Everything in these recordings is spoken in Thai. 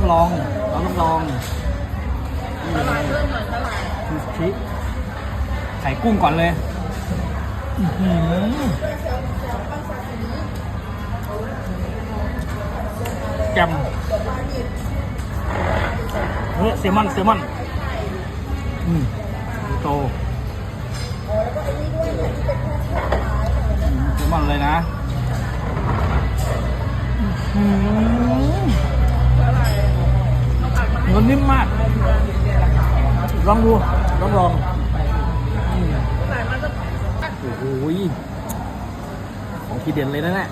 ต้องลอง เราต้องลองนี่เลยเริ่มหน่อยเท่าไหร่ซูชิใส่กุ้งก่อนเลยอื้อหือแจ่มเฮ้ยเซมอนเซมอนอืมโตเซมอนเลยนะ อื้อ มาให้เนื้อนิ่มมาก ลองดูลองลองโอ้โหของทีเด่นเลยนะเนี่ย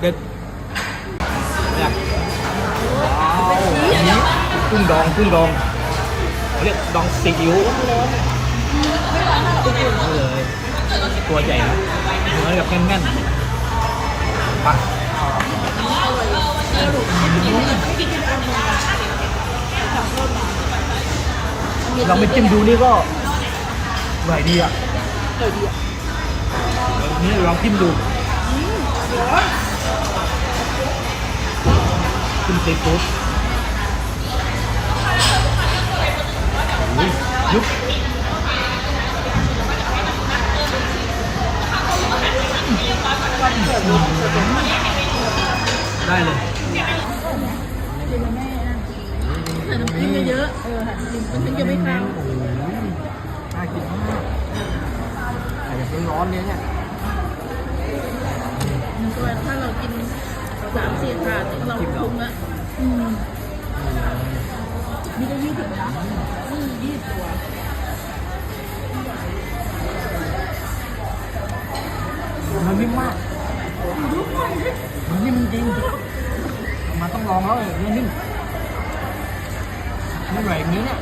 เด็ดเนี่ยว้าวนี้กุ้งดองกุ้งดองเรียกดองซีอิ๊ว เลยตัวใหญ่นะเนื้อแบบแน่นๆไปลองไปจิ้มดูนี่ก็อร่อยดีอะเกิดดีอะนี่ลองจิ้มดูจิ้มซีฟู้ดอุ้ยยุบ ได้เลยกินแล้วแม่นะใส่น้ำพริกเยอะๆเออหั่นกินน้ำพริกจะไม่ข้าวโอ้โหน่ากินมากแต่แบบร้อนๆเนี่ยเนี่ยตัวถ้าเรากินสามสี่ถาดเราคุ้มละอืมมีได้ยี่สิบนะอืมยี่สิบตัวมันนิ่มมาก มันนิ่มจริงมาต้องลองแล้วเลยนิ่มไม่ไหวอย่างนี้เนี่ย